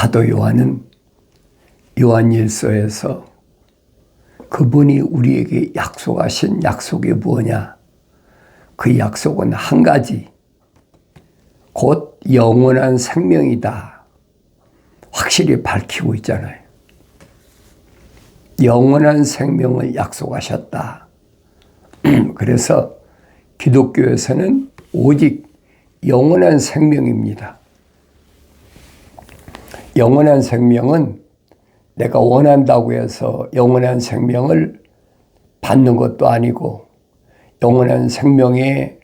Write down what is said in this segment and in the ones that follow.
사도 요한은 요한일서에서 그분이 우리에게 약속하신 약속이 뭐냐? 그 약속은 한 가지. 곧 영원한 생명이다. 확실히 밝히고 있잖아요. 영원한 생명을 약속하셨다. 그래서 기독교에서는 오직 영원한 생명입니다. 영원한 생명은 내가 원한다고 해서 영원한 생명을 받는 것도 아니고 영원한 생명에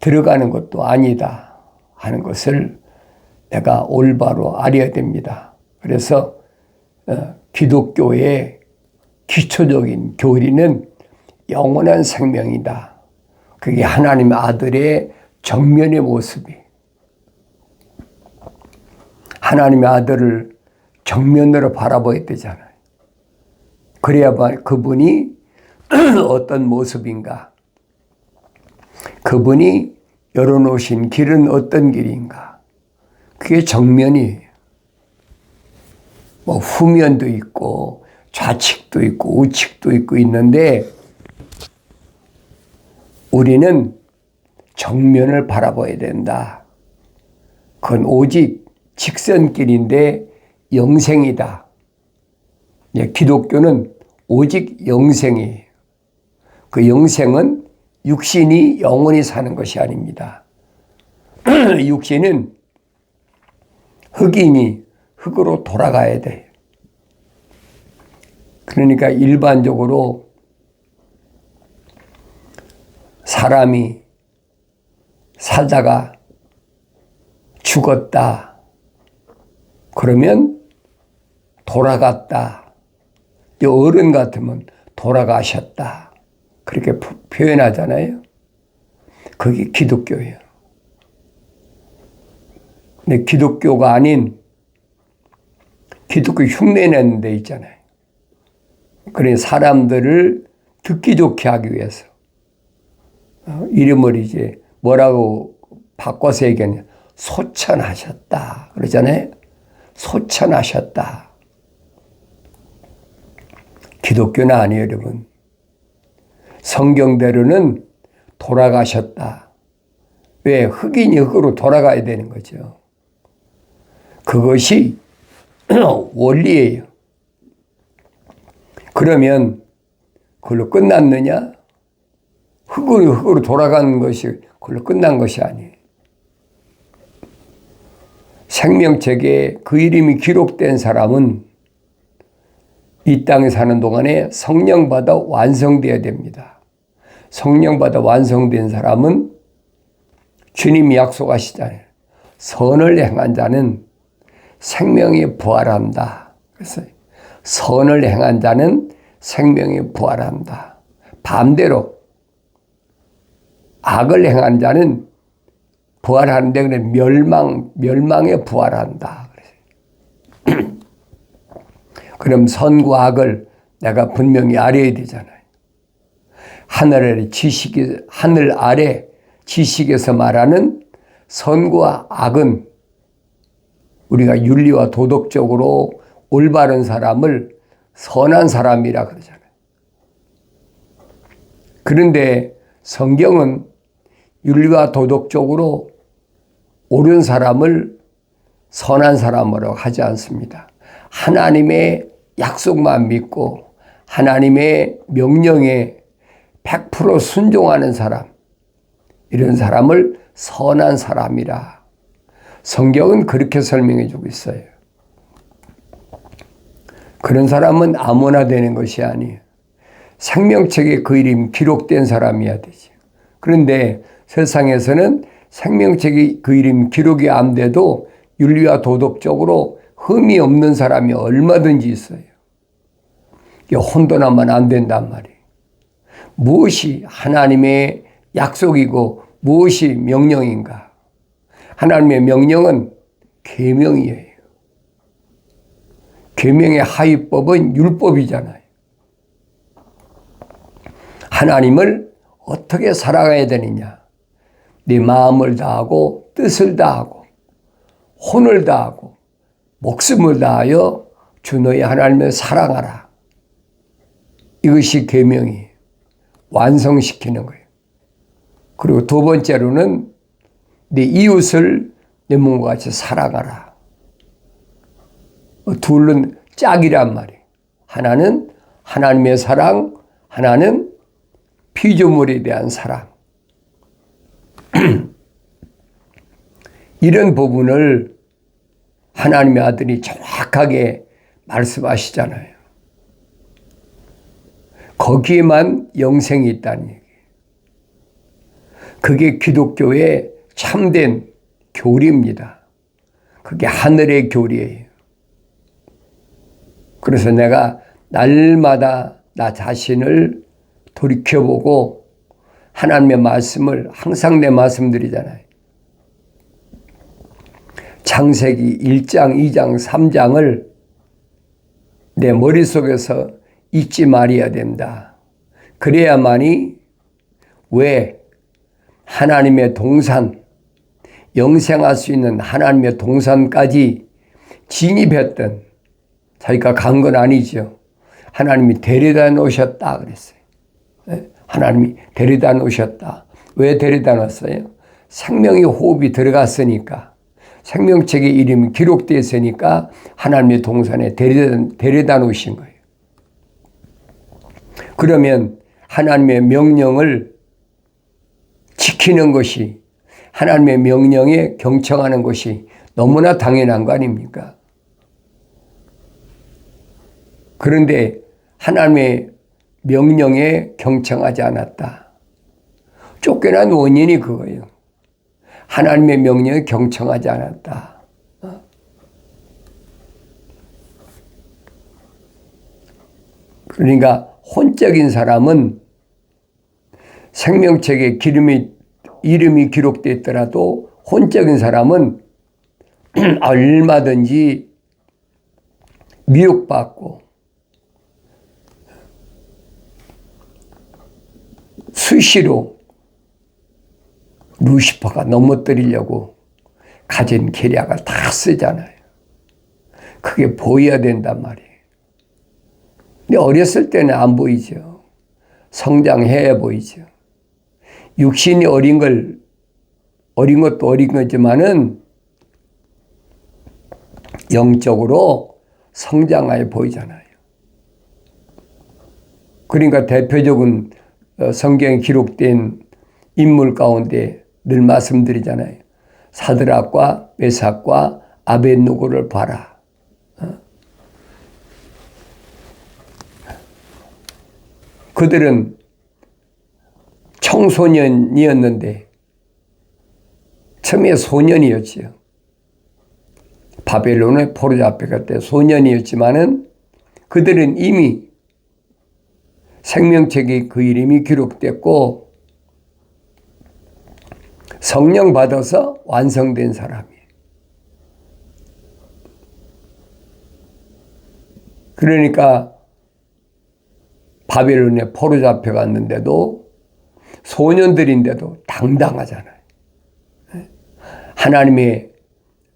들어가는 것도 아니다 하는 것을 내가 올바로 알아야 됩니다. 그래서 어, 기독교의 기초적인 교리는 영원한 생명이다. 그게 하나님 아들의 정면의 모습이 하나님의 아들을 정면으로 바라봐야 되잖아요. 그래야 그분이 어떤 모습인가? 그분이 열어놓으신 길은 어떤 길인가? 그게 정면이에요. 뭐 후면도 있고 좌측도 있고 우측도 있고 있는데 우리는 정면을 바라봐야 된다. 그건 오직 직선길인데 영생이다. 예, 기독교는 오직 영생이에요. 그 영생은 육신이 영원히 사는 것이 아닙니다. 육신은 흑인이 흑으로 돌아가야 돼. 그러니까 일반적으로 사람이 살다가 죽었다. 그러면 돌아갔다. 어른 같으면 돌아가셨다. 그렇게 표현하잖아요. 그게 기독교예요. 근데 기독교가 아닌 기독교 흉내내는 데 있잖아요. 그래 사람들을 듣기 좋게 하기 위해서 어, 이름을 이제 뭐라고 바꿔서 얘기하냐 소천하셨다 그러잖아요. 소천하셨다. 기독교는 아니에요, 여러분. 성경대로는 돌아가셨다. 왜? 흑인이 흑으로 돌아가야 되는 거죠. 그것이 원리예요. 그러면 그걸로 끝났느냐? 흑으로 흑으로 돌아가는 것이 그걸로 끝난 것이 아니에요. 생명책에 그 이름이 기록된 사람은 이 땅에 사는 동안에 성령 받아 완성되어야 됩니다. 성령 받아 완성된 사람은 주님이 약속하시잖아요. 선을 행한 자는 생명이 부활한다. 그래서 선을 행한 자는 생명이 부활한다. 반대로 악을 행한 자는 부활하는데 그래 멸망 멸망에 부활한다. 그럼 선과 악을 내가 분명히 알아야 되잖아요. 하늘 아래 지식이 하늘 아래 지식에서 말하는 선과 악은 우리가 윤리와 도덕적으로 올바른 사람을 선한 사람이라 그러잖아요. 그런데 성경은 윤리와 도덕적으로 옳은 사람을 선한 사람으로 하지 않습니다. 하나님의 약속만 믿고 하나님의 명령에 100% 순종하는 사람, 이런 사람을 선한 사람이라. 성경은 그렇게 설명해 주고 있어요. 그런 사람은 아무나 되는 것이 아니에요. 생명책에 그 이름 기록된 사람이어야 되지. 그런데 세상에서는 생명책이 그 이름 기록이 안 돼도 윤리와 도덕적으로 흠이 없는 사람이 얼마든지 있어요. 혼돈하면 안 된단 말이에요. 무엇이 하나님의 약속이고 무엇이 명령인가? 하나님의 명령은 계명이에요. 계명의 하위법은 율법이잖아요. 하나님을 어떻게 살아가야 되느냐? 네 마음을 다하고 뜻을 다하고 혼을 다하고 목숨을 다하여 주 너의 하나님을 사랑하라. 이것이 계명이 완성시키는 거예요. 그리고 두 번째로는 내 이웃을 내 몸과 같이 사랑하라. 둘은 짝이란 말이에요. 하나는 하나님의 사랑, 하나는 피조물에 대한 사랑. 이런 부분을 하나님의 아들이 정확하게 말씀하시잖아요. 거기에만 영생이 있다는 얘기예요. 그게 기독교의 참된 교리입니다. 그게 하늘의 교리예요. 그래서 내가 날마다 나 자신을 돌이켜보고 하나님의 말씀을 항상 내 말씀드리잖아요. 창세기 1장, 2장, 3장을 내 머릿속에서 잊지 말아야 된다. 그래야만이 왜 하나님의 동산, 영생할 수 있는 하나님의 동산까지 진입했던 자기가 간 건 아니죠. 하나님이 데려다 놓으셨다 그랬어요. 예? 하나님이 데려다 놓으셨다. 왜 데려다 놨어요? 생명의 호흡이 들어갔으니까. 생명책의 이름이 기록되어 있으니까 하나님의 동산에 데려다, 데려다 놓으신 거예요. 그러면 하나님의 명령을 지키는 것이 하나님의 명령에 경청하는 것이 너무나 당연한 거 아닙니까? 그런데 하나님의 명령에 경청하지 않았다. 쫓겨난 원인이 그거예요. 하나님의 명령에 경청하지 않았다. 그러니까 혼적인 사람은 생명책에 기름이 이름이 기록되어 있더라도 혼적인 사람은 얼마든지 미혹받고 수시로 루시퍼가 넘어뜨리려고 가진 계략을 다 쓰잖아요. 그게 보여야 된단 말이에요. 근데 어렸을 때는 안 보이죠. 성장해야 보이죠. 육신이 어린 걸, 어린 것도 어린 거지만은 영적으로 성장하여 보이잖아요. 그러니까 대표적인 어, 성경에 기록된 인물 가운데 늘 말씀드리잖아요. 사드락과 메삭과 아벤누고를 봐라. 어? 그들은 청소년이었는데 처음에 소년이었지요. 바벨론의 포로 잡혀갈 때 소년이었지만은 그들은 이미 생명책에 그 이름이 기록됐고 성령 받아서 완성된 사람이에요. 그러니까 바벨론에 포로 잡혀갔는데도 소년들인데도 당당하잖아요. 하나님의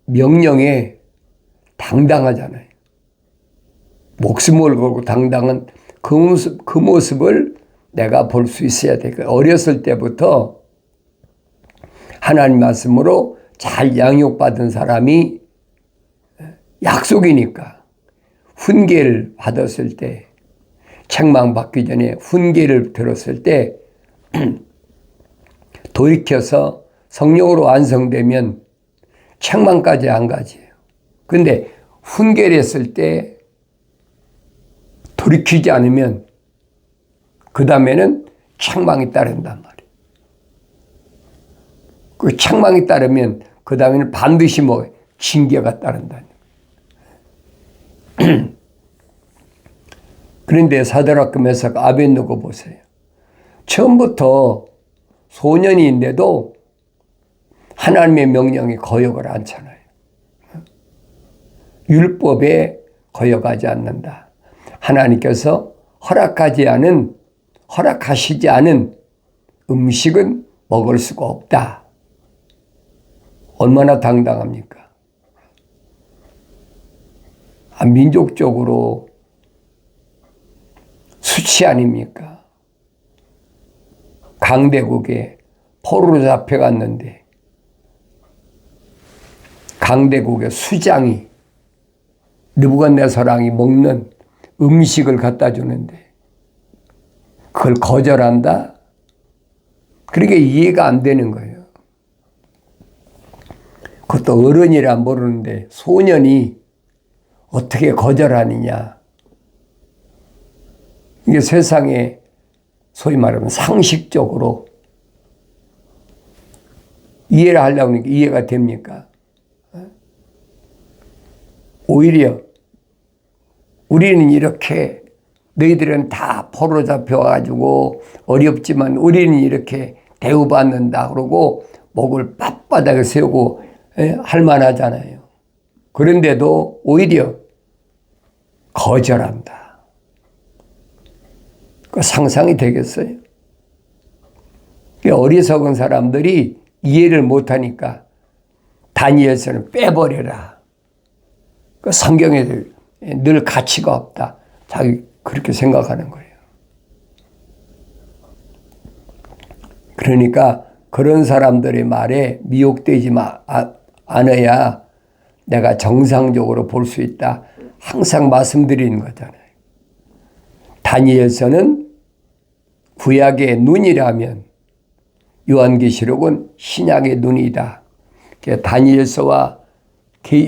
명령에 당당하잖아요. 목숨을 걸고 당당한 그 모습, 그 모습을 내가 볼 수 있어야 돼. 어렸을 때부터 하나님 말씀으로 잘 양육받은 사람이 약속이니까 훈계를 받았을 때 책망받기 전에 훈계를 들었을 때 돌이켜서 성령으로 완성되면 책망까지 안 가지요. 근데 훈계를 했을 때 돌이키지 않으면 그 다음에는 책망이 따른단 말이에요. 그 책망이 따르면 그 다음에는 반드시 뭐 징계가 따른다. 그런데 사드락금 메삭 아벤누고 보세요. 처음부터 소년인데도 하나님의 명령에 거역을 않잖아요. 율법에 거역하지 않는다. 하나님께서 허락하지 않은, 허락하시지 않은 음식은 먹을 수가 없다. 얼마나 당당합니까? 아, 민족적으로 수치 아닙니까? 강대국에 포로로 잡혀갔는데 강대국의 수장이 느부갓네살왕이 먹는 음식을 갖다 주는데 그걸 거절한다? 그러게 이해가 안 되는 거예요. 그것도 어른이라 모르는데 소년이 어떻게 거절하느냐. 이게 세상에 소위 말하면 상식적으로 이해를 하려고 하니까 이해가 됩니까? 오히려 우리는 이렇게 너희들은 다 포로 잡혀가지고 어렵지만 우리는 이렇게 대우받는다 그러고 목을 빳바닥에 세우고 예, 할 만하잖아요. 그런데도 오히려 거절한다. 그 상상이 되겠어요? 어리석은 사람들이 이해를 못하니까 다니엘서는 빼버려라. 그 성경에 늘 가치가 없다. 자기 그렇게 생각하는 거예요. 그러니까 그런 사람들의 말에 미혹되지 마, 아, 않아야 내가 정상적으로 볼 수 있다. 항상 말씀드리는 거잖아요. 다니엘서는 구약의 눈이라면 요한계시록은 신약의 눈이다. 다니엘서와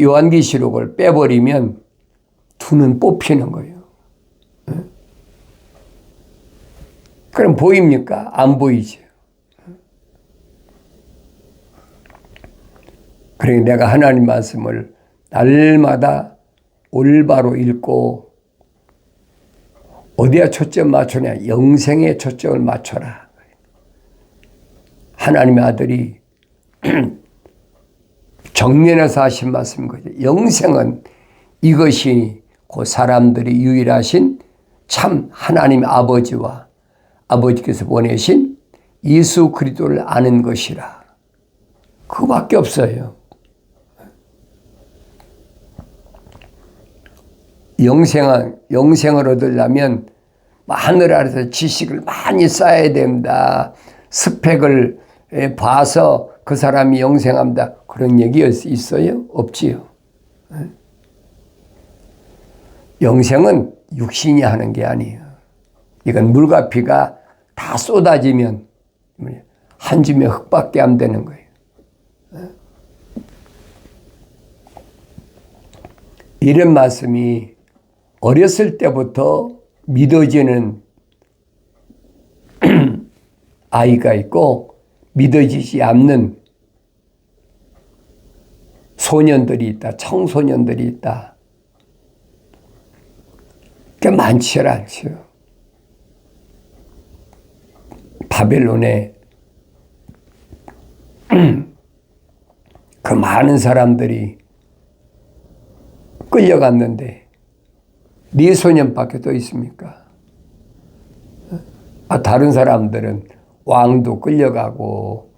요한계시록을 빼버리면 두눈 뽑히는 거예요. 그럼 보입니까? 안 보이죠. 그러니 내가 하나님 말씀을 날마다 올바로 읽고 어디에 초점 맞추냐? 영생에 초점을 맞춰라. 하나님의 아들이 정면에서 하신 말씀인 거죠. 영생은 이것이 그 사람들이 유일하신 참 하나님 아버지와 아버지께서 보내신 예수 그리스도를 아는 것이라. 그밖에 없어요. 영생을, 영생을 얻으려면 하늘 아래서 지식을 많이 쌓아야 된다. 스펙을 봐서 그 사람이 영생합니다. 그런 얘기 있어요? 없지요. 영생은 육신이 하는 게 아니에요. 이건 물과 피가 다 쏟아지면 한 줌의 흙밖에 안 되는 거예요. 이런 말씀이 어렸을 때부터 믿어지는 아이가 있고 믿어지지 않는 소년들이 있다. 청소년들이 있다. 그 많지 않죠. 바벨론에 그 많은 사람들이 끌려갔는데 네 소년밖에 또 있습니까? 아, 다른 사람들은 왕도 끌려가고,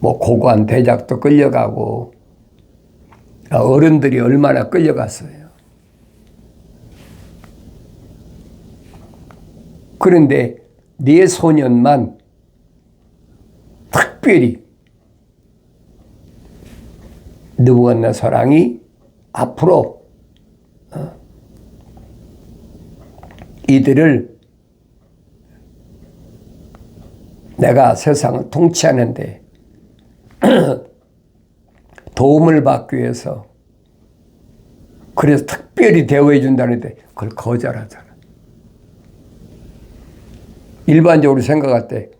뭐 고관 대작도 끌려가고, 아, 어른들이 얼마나 끌려갔어요. 그런데 네 소년만 특별히 느부갓네살왕이 앞으로 이들을 내가 세상을 통치하는데 도움을 받기 위해서 그래서 특별히 대우해 준다는데 그걸 거절하잖아. 일반적으로 생각할 때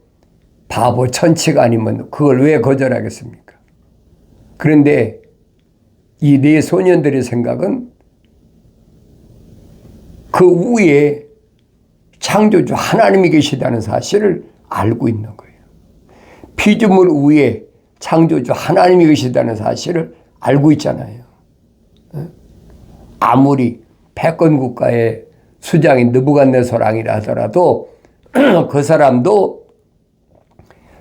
바보 천치가 아니면 그걸 왜 거절하겠습니까? 그런데 이 네 소년들의 생각은 그 위에 창조주 하나님이 계시다는 사실을 알고 있는 거예요. 피조물 위에 창조주 하나님이 계시다는 사실을 알고 있잖아요. 아무리 패권 국가의 수장인 느부갓네살 왕이라 하더라도 그 사람도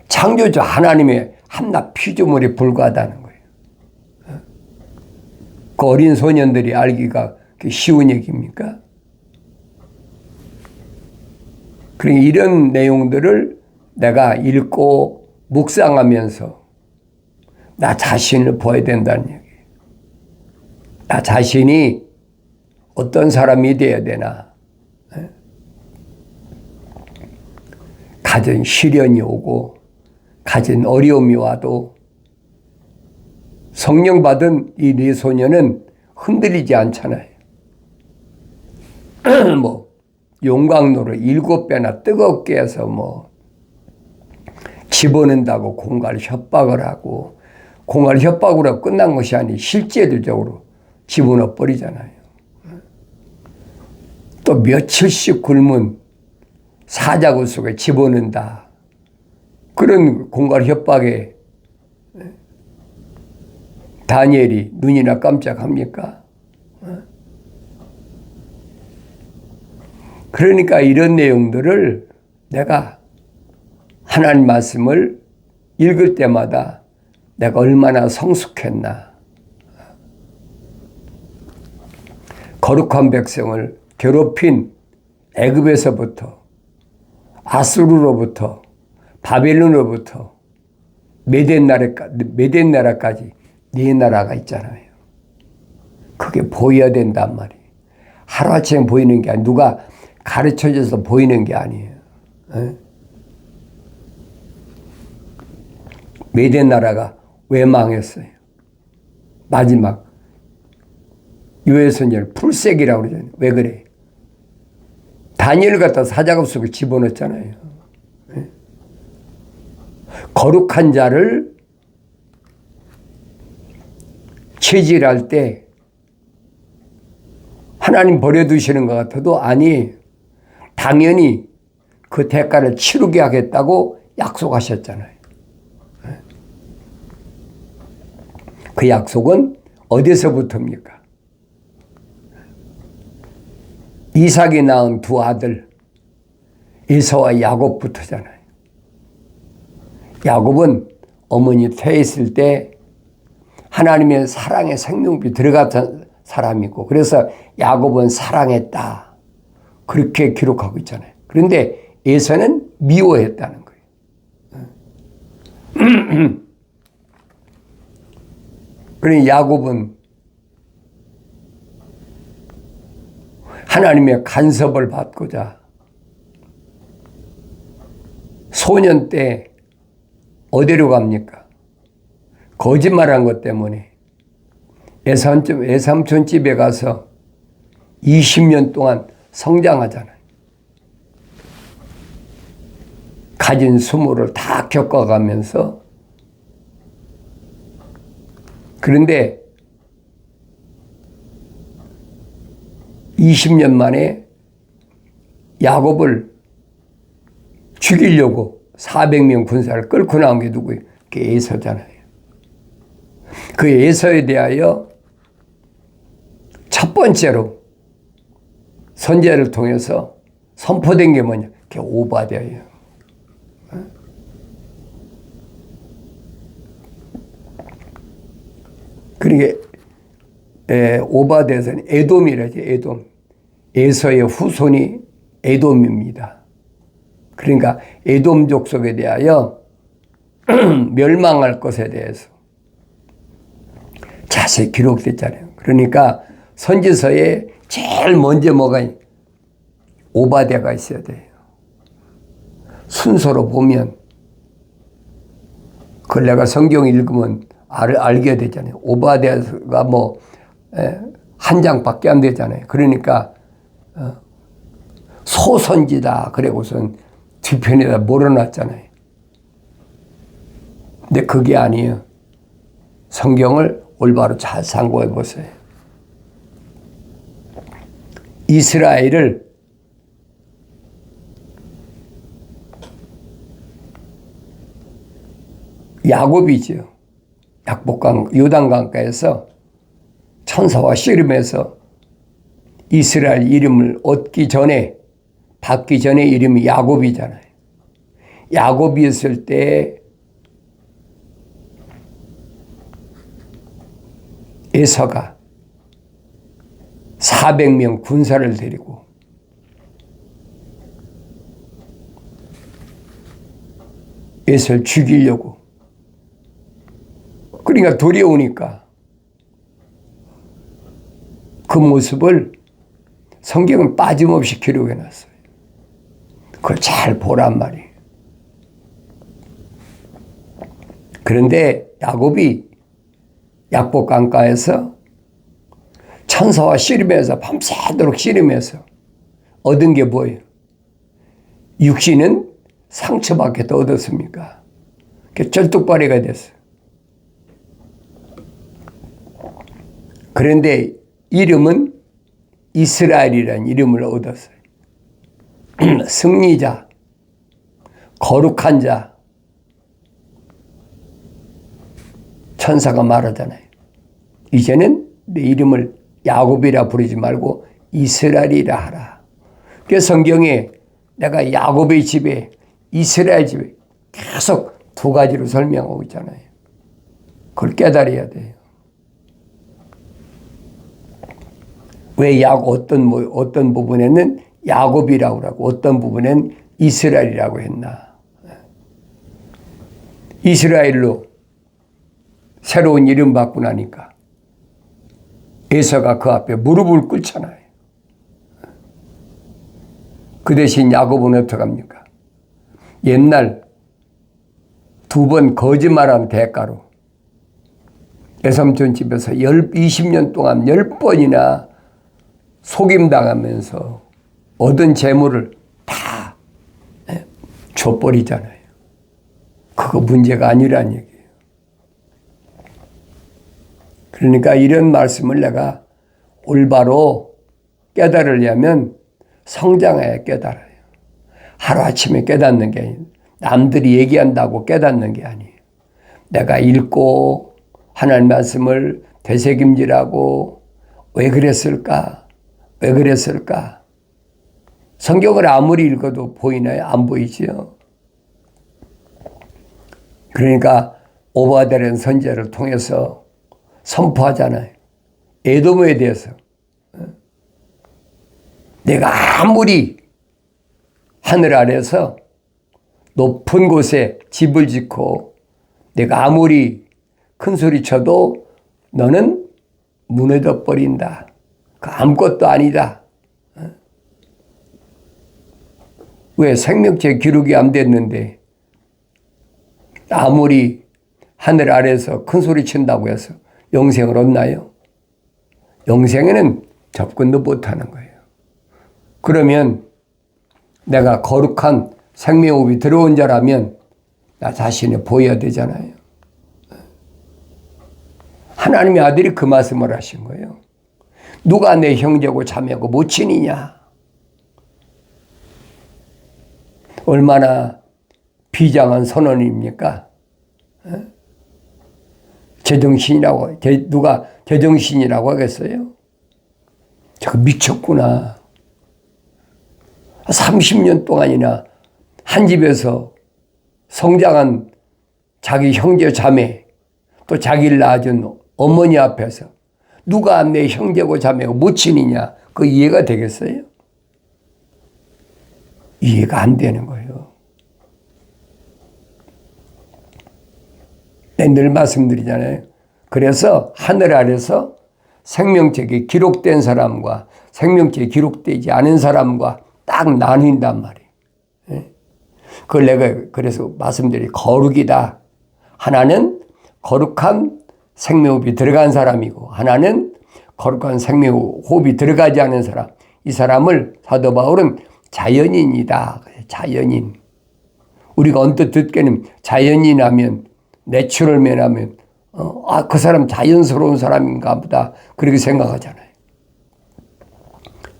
창조주 하나님의 한낱 피조물에 불과하다는 거예요. 그 어린 소년들이 알기가 쉬운 얘기입니까? 그러니 이런 내용들을 내가 읽고 묵상하면서 나 자신을 보아야 된다는 얘기예요. 나 자신이 어떤 사람이 되어야 되나. 예? 가진 시련이 오고 가진 어려움이 와도 성령 받은 이 네 소녀는 흔들리지 않잖아요. 뭐 용광로를 일곱 배나 뜨겁게 해서 뭐 집어넣는다고 공갈 협박을 하고 공갈 협박으로 끝난 것이 아니 실제적으로 집어넣어 버리잖아요. 또 며칠씩 굶은 사자굴 속에 집어넣는다. 그런 공갈 협박에 다니엘이 눈이나 깜짝합니까? 그러니까 이런 내용들을 내가 하나님 말씀을 읽을 때마다 내가 얼마나 성숙했나. 거룩한 백성을 괴롭힌 애굽에서부터 아수르로부터 바벨론으로부터 메덴 나라까지 메덴 나라까지 네 나라가 있잖아요. 그게 보여야 된단 말이에요. 하루아침에 보이는 게 아니라 누가 가르쳐줘서 보이는 게 아니에요. 에? 메덴 나라가 왜 망했어요? 마지막 유해선열 풀색이라고 그러잖아요. 왜 그래? 다니엘 갖다 사자갑 속에 집어넣었잖아요. 에? 거룩한 자를 체질할 때 하나님 버려두시는 것 같아도 아니 당연히 그 대가를 치르게 하겠다고 약속하셨잖아요. 그 약속은 어디서부터입니까? 이삭이 낳은 두 아들 이서와 야곱부터잖아요. 야곱은 어머니 퇴했을 때 하나님의 사랑의 생명비 들어갔던 사람이고 그래서 야곱은 사랑했다. 그렇게 기록하고 있잖아요. 그런데 에서는 미워했다는 거예요. 그러니 야곱은 하나님의 간섭을 받고자 소년 때 어디로 갑니까? 거짓말한 것 때문에 애삼촌, 애삼촌 집에 가서 20년 동안 성장하잖아요. 가진 수모를 다 겪어가면서 그런데 20년 만에 야곱을 죽이려고 400명 군사를 끌고 나온 게 누구예요? 그 에서잖아요. 그 에서에 대하여 첫 번째로 선제를 통해서 선포된 게 뭐냐? 그게 오바댜예요. 그러게 오바댜는 에돔이라지 에돔. 에서의 후손이 에돔입니다. 그러니까 에돔 족속에 대하여 멸망할 것에 대해서 자세히 기록됐잖아요. 그러니까 선지서에 제일 먼저 뭐가 오바댜가 있어야 돼요. 순서로 보면 그걸 내가 성경 읽으면 알, 알게 되잖아요. 오바댜가 뭐 한 장밖에 안 되잖아요. 그러니까 어, 소선지다 그래고선 뒤편에다 몰아놨잖아요. 근데 그게 아니에요. 성경을 올바로 잘 상고해 보세요. 이스라엘을 야곱이죠. 약복강 요단강가에서 천사와 씨름해서 이스라엘 이름을 얻기 전에 받기 전에 이름이 야곱이잖아요. 야곱이었을 때 에서가 400명 군사를 데리고 예수를 죽이려고 그러니까 두려우니까 그 모습을 성경은 빠짐없이 기록해 놨어요. 그걸 잘 보란 말이에요. 그런데 야곱이 약복 강가에서 천사와 씨름해서 밤새도록 씨름해서 얻은 게 뭐예요? 육신은 상처밖에 더 얻었습니까? 쩔뚝발이가 됐어요. 그런데 이름은 이스라엘이라는 이름을 얻었어요. 승리자, 거룩한 자. 천사가 말하잖아요. 이제는 내 이름을 야곱이라 부르지 말고 이스라엘이라 하라. 그 성경에 내가 야곱의 집에 이스라엘 집에 계속 두 가지로 설명하고 있잖아요. 그걸 깨달아야 돼요. 왜 야곱 어떤 뭐 어떤 부분에는 야곱이라고 하고 어떤 부분엔 이스라엘이라고 했나? 이스라엘로 새로운 이름 받고 나니까 에서가 그 앞에 무릎을 꿇잖아요. 그 대신 야곱은 어떡합니까? 옛날 두 번 거짓말한 대가로 애삼촌 집에서 20년 동안 10번이나 속임당하면서 얻은 재물을 다 예, 줘버리잖아요. 그거 문제가 아니란 얘기예요. 그러니까 이런 말씀을 내가 올바로 깨달으려면 성장해야 깨달아요. 하루아침에 깨닫는 게 아니에요. 남들이 얘기한다고 깨닫는 게 아니에요. 내가 읽고 하나님 말씀을 되새김질하고 왜 그랬을까? 왜 그랬을까? 성경을 아무리 읽어도 보이나요? 안 보이지요? 그러니까 오바데렌 선제를 통해서 선포하잖아요. 에도모에 대해서. 내가 아무리 하늘 아래서 높은 곳에 집을 짓고 내가 아무리 큰 소리 쳐도 너는 무너져 버린다. 그 아무것도 아니다. 왜 생명체 기록이 안 됐는데 아무리 하늘 아래서 큰 소리 친다고 해서 영생을 얻나요? 영생에는 접근도 못하는 거예요. 그러면 내가 거룩한 생명호흡이 들어온 자라면 나 자신을 보여야 되잖아요. 하나님의 아들이 그 말씀을 하신 거예요. 누가 내 형제고 자매고 모친이냐? 얼마나 비장한 선언입니까? 제정신이라고, 누가 제정신이라고 하겠어요? 저 미쳤구나. 30년 동안이나 한 집에서 성장한 자기 형제 자매, 또 자기를 낳아준 어머니 앞에서 누가 내 형제고 자매고 모친이냐? 그 이해가 되겠어요? 이해가 안 되는 거예요. 네, 늘 말씀드리잖아요. 그래서 하늘 아래서 생명책에 기록된 사람과 생명책에 기록되지 않은 사람과 딱 나뉜단 말이에요. 예? 그걸 내가 그래서 말씀드리 거룩이다. 하나는 거룩한 생명호흡이 들어간 사람이고 하나는 거룩한 생명호흡이 들어가지 않은 사람. 이 사람을 사도 바울은 자연인이다. 자연인. 우리가 언뜻 듣기는 자연인 하면 내추럴맨 하면 어, 아, 그 사람 자연스러운 사람인가 보다. 그렇게 생각하잖아요.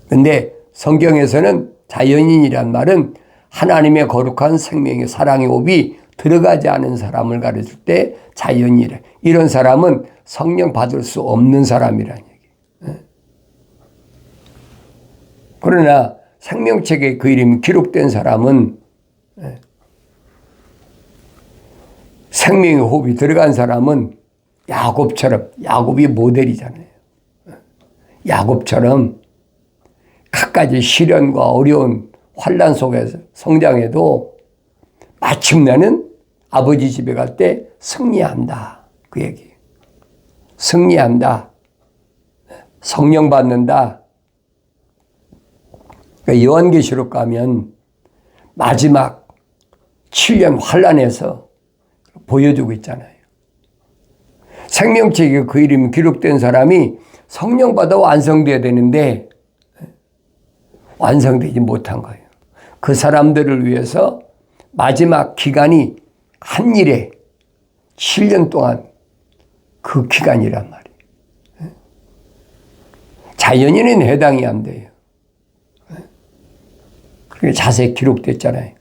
근데 성경에서는 자연인이란 말은 하나님의 거룩한 생명의 사랑의 호흡이 들어가지 않은 사람을 가르칠 때 자연이래. 이런 사람은 성령 받을 수 없는 사람이란 얘기. 예. 그러나 생명책에 그 이름이 기록된 사람은 예. 생명의 호흡이 들어간 사람은 야곱처럼 야곱이 모델이잖아요. 예. 야곱처럼 갖가지 시련과 어려운 환란 속에서 성장해도 마침내는 아버지 집에 갈 때 승리한다. 그 얘기. 승리한다. 성령 받는다. 그러니까 요한계시록 가면 마지막 7년 환란에서 보여주고 있잖아요. 생명책에 그 이름이 기록된 사람이 성령 받아 완성돼야 되는데 완성되지 못한 거예요. 그 사람들을 위해서 마지막 기간이 한 일에 7년 동안 그 기간이란 말이에요. 자연인은 해당이 안 돼요. 그게 자세히 기록됐잖아요.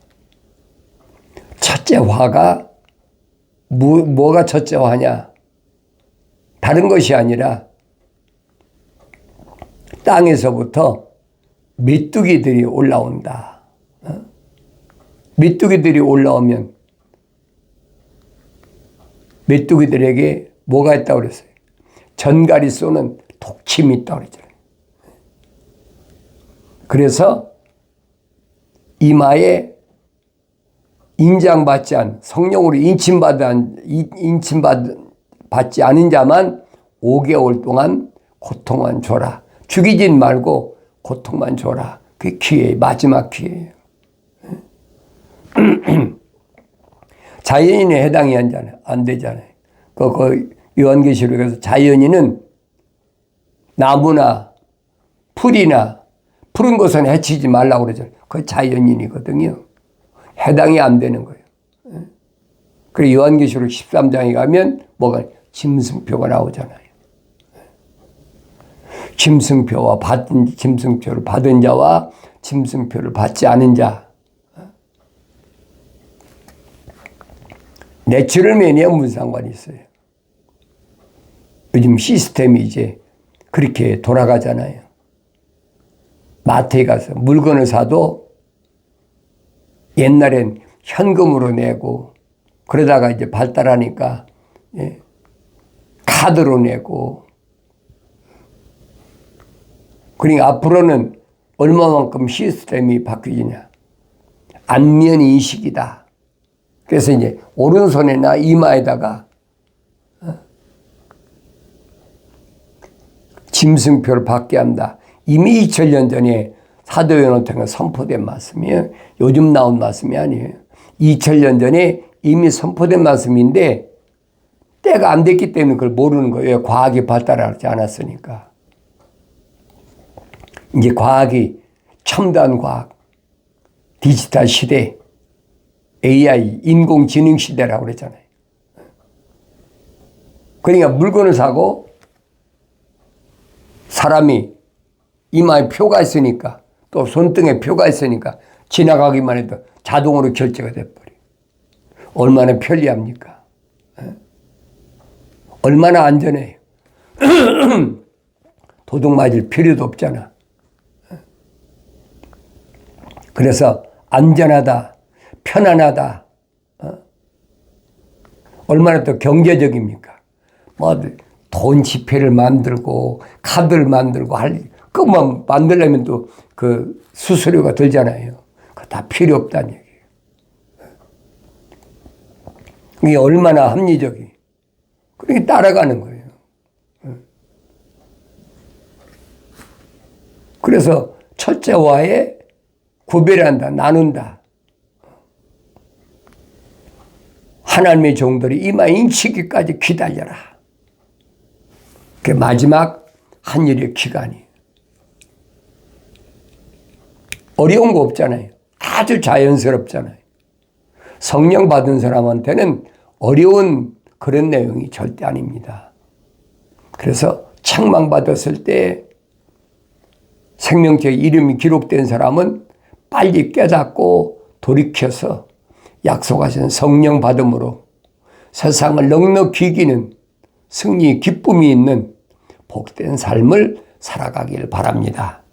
첫째 화가 뭐, 뭐가 첫째 화냐? 다른 것이 아니라 땅에서부터 메뚜기들이 올라온다. 어? 메뚜기들이 올라오면 메뚜기들에게 뭐가 있다고 그랬어요? 전갈이 쏘는 독침이 있다고 그랬잖아요. 그래서 이마에 인장받지 않은 성령으로 인침받은 인침받지 않은 자만 5개월 동안 고통만 줘라. 죽이진 말고 고통만 줘라. 그게 기회 마지막 기회예요. 자연인에 해당이 안 되잖아요. 그, 그 요한계시록에서 자연인은 나무나 풀이나 푸른 것은 해치지 말라고 그러죠. 그 자연인이거든요. 해당이 안 되는 거예요. 그리고 요한계시록 13장에 가면 뭐가 짐승표가 나오잖아요. 짐승표와 받은 짐승표를 받은 자와 짐승표를 받지 않은 자. 내추럴맨이야 무슨 상관이 있어요. 요즘 시스템이 이제 그렇게 돌아가잖아요. 마트에 가서 물건을 사도 옛날엔 현금으로 내고 그러다가 이제 발달하니까 예, 카드로 내고 그러니까 앞으로는 얼마만큼 시스템이 바뀌느냐 안면 인식이다. 그래서 이제 오른손이나 이마에다가 어, 짐승표를 받게 한다. 이미 2000년 전에 사도연을 통해 선포된 말씀이에요. 요즘 나온 말씀이 아니에요. 2000년 전에 이미 선포된 말씀인데 때가 안 됐기 때문에 그걸 모르는 거예요. 과학이 발달하지 않았으니까. 이제 과학이 첨단 과학, 디지털 시대, AI, 인공지능 시대라고 그랬잖아요. 그러니까 물건을 사고 사람이 이마에 표가 있으니까 또 손등에 표가 있으니까 지나가기만 해도 자동으로 결제가 돼버려. 얼마나 편리합니까? 얼마나 안전해요. 도둑 맞을 필요도 없잖아. 그래서 안전하다, 편안하다. 어? 얼마나 또 경제적입니까? 뭐 돈 지폐를 만들고 카드를 만들고 할 그만 만들려면 또 그 수수료가 들잖아요. 그다 필요 없다는 얘기예요. 이게 얼마나 합리적이. 그렇게 따라가는 거예요. 그래서 첫째와의 구별한다, 나눈다. 하나님의 종들이 이마 인치기까지 기다려라. 그 마지막 한일의 기간이. 어려운 거 없잖아요. 아주 자연스럽잖아요. 성령 받은 사람한테는 어려운 그런 내용이 절대 아닙니다. 그래서 책망받았을 때 생명체 이름이 기록된 사람은 빨리 깨닫고 돌이켜서 약속하신 성령 받음으로 세상을 넉넉히 이기는 승리 기쁨이 있는 복된 삶을 살아가길 바랍니다.